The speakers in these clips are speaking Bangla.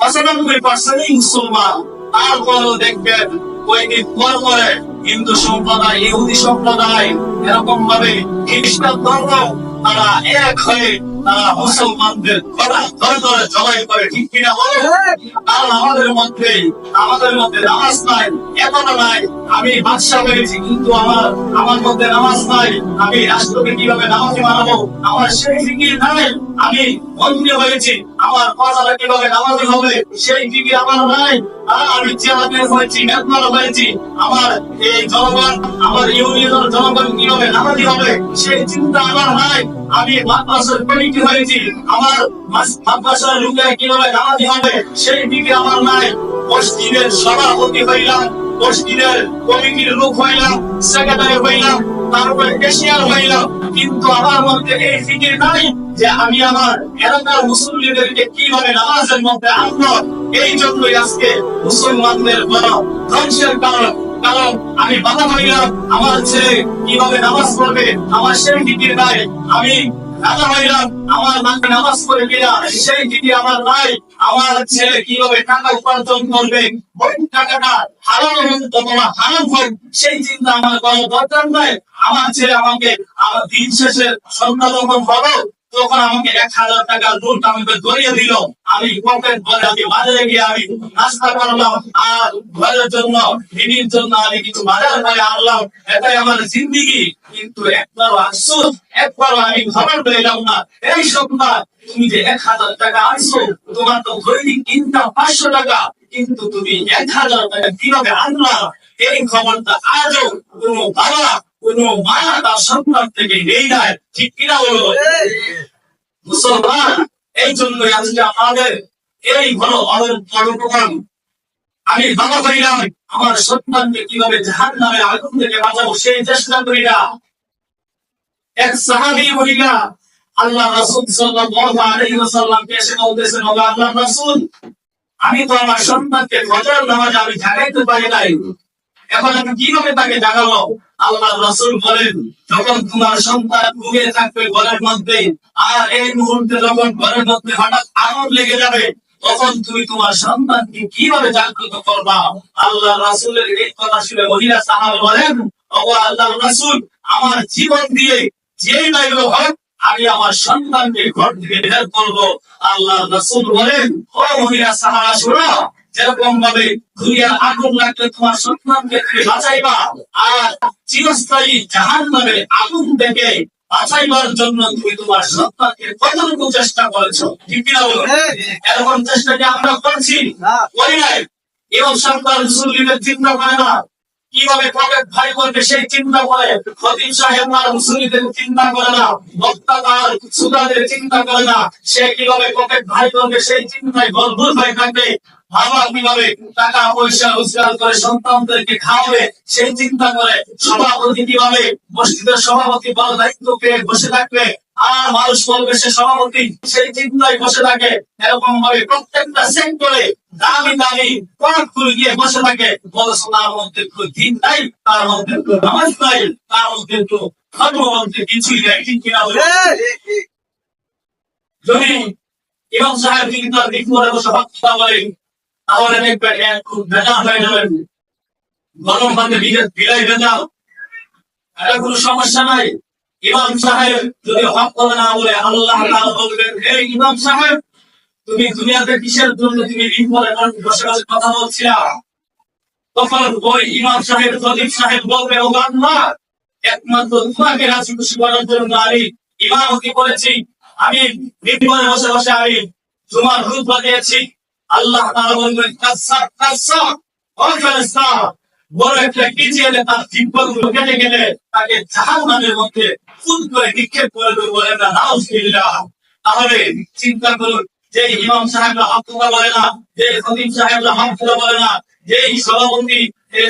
পঁচানব্বই পার্সেন্টই মুসলমান তারপরও দেখবেন ওই দিন পর পরে হিন্দু সম্প্রদায় ইহুদি সম্প্রদায় এরকম ভাবে খ্রিস্টান ধর্ম তারা এক হয়ে তারা মুসলমানদের ধরে ধরে জবাই করে ঠিক কিনা বলে? কারণ আমাদের মধ্যে আমাদের মধ্যে নামাজ নাই এতটা নাই আমি বাদশা হয়েছি কিন্তু আমার আমার মধ্যে নামাজ নাই আমি রাষ্ট্রকে কীভাবে নামাজি বানাবো আমার সেই ফিকির নাই আমি মন্ত্রী হয়েছি। আমার প্রজারা কীভাবে নামাজি হবে। সেই ফিকির আমার নাই। আমি চেয়ারম্যান হয়েছি মেম্বার হয়েছি। আমার এই জনগণ, আমার ইউনিয়নের জনগণ কীভাবে নামাজি হবে। সেই চিন্তা আমার নাই। আমি মাদ্রাসার কমিটি হয়েছি। আমার মাদ্রাসার লোকেরা কীভাবে নামাজি হবে। সেই দিকে আমার নাই। মসজিদের সভাপতি হইলাম, মসজিদের কমিটির লোক হইলাম সেক্রেটারি হইলাম, তারপরে কেশিয়ার হইলাম। কিন্তু আমার মধ্যে এই ফিকির নাই। যে আমি আমার এলাকার মুসলিমদেরকে কীভাবে নামাজের মধ্যে আনব, এই জন্যই আজকে মুসলমানদের বড় ধ্বংসের কারণ কারণ আমি বাধা আমার ছেলে কীভাবে নামাজ পড়বে, আমার সেই ফিকির নাই আমি আমার নামে নামাজ কিনা সেই আমার নাই আমার ছেলে কীভাবে টাকা উপার্জন করবে ওই টাকাটা হারাম অথবা হারাম সেই চিন্তা আমার কোনো দরকার নাই। আমার ছেলে আমাকে আমার দিন শেষে যখন হলো তখন আমাকে এক হাজার টাকার নোট আমাকে ধরিয়ে দিল। আমি পকেট আমি বাজারে গিয়ে আমি নাস্তা করলাম। আর ঘরের জন্য, দিদির জন্য আমি কিছু বাজার করে আনলাম। এটাই আমার জিন্দিগি। কিন্তু একবার আফসোস, একবারও আমি খবর পেলাম না। এই সপ্তাহ তুমি যে এক হাজার টাকা আনছো, তোমার তো দৈনিক ইনকাম পাঁচশো টাকা। কিন্তু তুমি এক হাজার টাকা কীভাবে আনলা? এই খবরটা আজও কোনো বাবা কোনো মা তার সন্তান থেকে নেই নাই। ঠিক কিনা বলো? মুসলমান, এই জন্য আজকে আমাদের এই আমি বাবা করিলাম আমার সন্তানকে কীভাবে জাহান নামে আগুন থেকে বাঁচাবো সেই চেষ্টা করি না। এক সাহাবি মহিলা আল্লাহ রাসূল সাল্লাল্লাহু আলাইহি বলতেছেন আল্লাহ রাসূল, আমি তো আমার সন্তানকে ফজর নামাজ আমি জাগাইতে পারি নাই। এখন আমি কীভাবে তাকে জাগাবো? আল্লাহ রাসূল বলেন, যখন তোমার সন্তান ঘুমিয়ে থাকবে ঘরের মধ্যে, আর এই মুহূর্তে যখন ঘরের মধ্যে হঠাৎ আগুন লেগে যাবে, তখন তুমি তোমার সন্তানকে কীভাবে জাগ্রত করবা? আল্লাহ রাসূলের এই কথা শুনে মহিলা সাহাবা বলেন ও আল্লাহ রাসূল, আমার জীবন দিয়ে যেই নাইলো হোক, আমি আমার সন্তানকে ঘর থেকে বের করব। আল্লাহ রাসূল বলেন, ও মহিলা সাহাবা, শোনো যেরকম ভাবে দুনিয়ার আগুন লাগলে তোমার সন্তানকে তুমি বাঁচাইবা আর চিরস্থায়ী জাহান নামে আগুন দেখে বাঁচাইবার জন্য তুমি তোমার সন্তানকে কতটুকু চেষ্টা করেছ? ঠিক কিনা বলো এরকম চেষ্টা কি আমরা করছি? করি নাই। এবং সরকার মুসলিমের চিন্তা করে না। কীভাবে ভাই সেই চিন্তা করে? সাহেব আর চিন্তা করে না। বক্তাকার সুদাদের চিন্তা করে না। সে কীভাবে পকেট ভাই করবে সেই চিন্তায় গর্ভুর হয়ে থাকবে? বাবা কীভাবে টাকা পয়সা রোজগার করে সন্তানদেরকে খাওয়াবে? সেই চিন্তা করে সভাপতি কীভাবে মসজিদের সভাপতি বড় দায়িত্ব পেয়ে বসে থাকবে? আর মানুষ বলবে সে সভাপতি সেই চিন্তায় বসে থাকে এরকম ভাবে প্রত্যেকটা সেক্টরে দামি দামি পড়া খুলে গিয়ে বসে থাকে। পড়াশোনার মধ্যে কোনো দিন নাই তার মধ্যে কোনো নামাজ নাই তার মধ্যে তো ধর্ম কিছুই নাই ঠিক কিনা যদি ইমাম সাহেব যদি তার দিক করে বসে বক্তৃতা বলেন তাহলে দেখবেন খুব ভেজা হয়ে যাবেন। গরম পাতে ভিজে বিলাই ভেজাও এটা কোনো সমস্যা নাই। ইমাম সাহেব যদি হক করে না বলে আল্লাহ বলবেন, হে ইমাম সাহেব, তুমি দুনিয়াতে কিসের জন্য তুমি রিপোর্টে বসে বসে কথা বলছিলা? তখন ওই ইমাম সাহেব সদীপ সাহেব বলবে, ও আল্লাহ একমাত্র তোমাকে রাজি খুশি করার জন্য আমি করেছি। আমি নির্বাণে বসে বসে আমি তোমার রূপ বানিয়েছি আল্লাহ তাআলা বলবেন কাসা কাসা ও বড় একটা তার কেটে গেলে তাকে মধ্যে ফুল করে নিক্ষেপ করে দেবো বলে না তাহলে চিন্তা করুন, যে ইমাম সাহেবরা হকুমা বলে না, যে খতিব সাহেবরা হকুমা বলে না, যে সভাপতি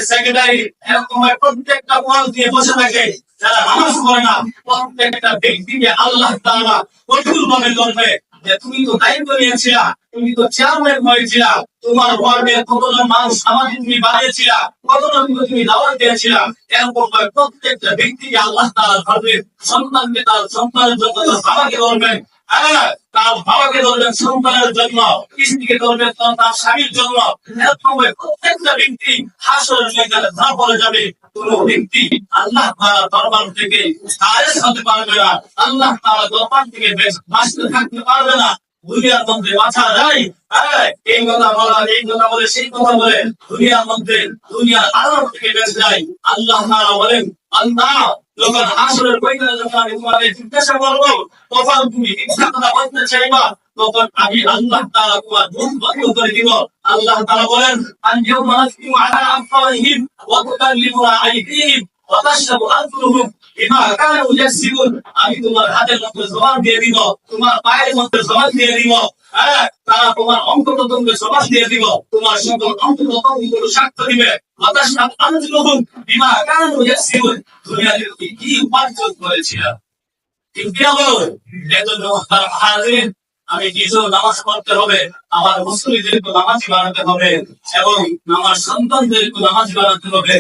সেক্রেটারি এরকম প্রত্যেকটা পদ দিয়ে বসে থাকে, যারা নামাজ করে না, প্রত্যেকটা ব্যক্তিকে আল্লাহ তারা কঠোর ভাবে করবে যে তুমি তো দায়িত্ব নিয়েছিলা, তুমি তো চেয়ারম্যান হয়েছিলা, তোমার ওয়ার্ডে কতজন মানুষ আমাকে তুমি বানিয়েছিলা কতজন তুমি দাওয়াত দিয়েছিলা, এরকম প্রত্যেকটা ব্যক্তিকে আল্লাহ তারা ধরবে সন্তানকে তার সন্তানের জন্য তার বাবাকে ধরবেন হ্যাঁ তার বাবাকে ধরবেন সন্তানের জন্য স্ত্রীকে ধরবেন তার তার স্বামীর জন্য। প্রত্যেকটা ব্যক্তি ময়দানে ধরা পড়ে যাবে। কোন ব্যক্তি আল্লাহ হতে পারবে না আল্লাহ তাআলা দরবার থেকে থাকতে পারবে না। দুনিয়ার মধ্যে বাঁচা যায়। এই কথা বলা এই কথা বলে, সেই কথা বলে দুনিয়ার মধ্যে দুনিয়ার আলোর আল্লাহ তাআলা বলেন আল্লাহ যখন আসরের ময়দানে যখন আমি তোমাদের জিজ্ঞাসা করব, তখন তুমি মিথ্যা কথা বলতে চাইবা, তখন আমি আল্লাহ তাআলা তোমার মুখ বন্ধ করে দিব। আল্লাহ তাআলা বলেন আল-ইয়াওমা নাখতিমু আলা আফওয়াহিহিম ওয়া তুকাল্লিমুনা আইদিহিম ওয়া তাশহাদু আরজুলুহুম বিমা কানু ইয়াকসিবুন আমি তোমার হাতের মধ্যে জবান দিয়ে দিব, তোমার পায়ের মধ্যে জবান দিয়ে দিব। হ্যাঁ তারা তোমার অন্তর্গতকে জবান দিয়ে দিব। তোমার সকল অন্তর্গতগুলো সাক্ষ্য দিবে। বাতাস আনন্দহম বিমা কানু ইয়াকসিবুন দুনিয়াতে তুমি কি উপার্জন করেছিলা? ঠিক কিনা এত হাজির আমি নিজেও নামাজ পড়তে হবে, আমার মুসলিমদেরকে নামাজ বানাতে হবে এবং আমার সন্তানদেরকে নামাজ বানাতে হবে।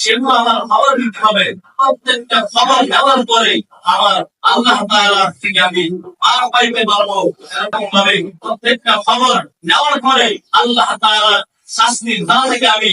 সেগুলো আমার খবর দিতে হবে। প্রত্যেকটা খবর নেওয়ার পরে আমার আল্লাহ থেকে আমি পাইতে পারব। এরকম ভাবে প্রত্যেকটা খবর নেওয়ার পরে আল্লাহ শাস্তির ধারা থেকে আমি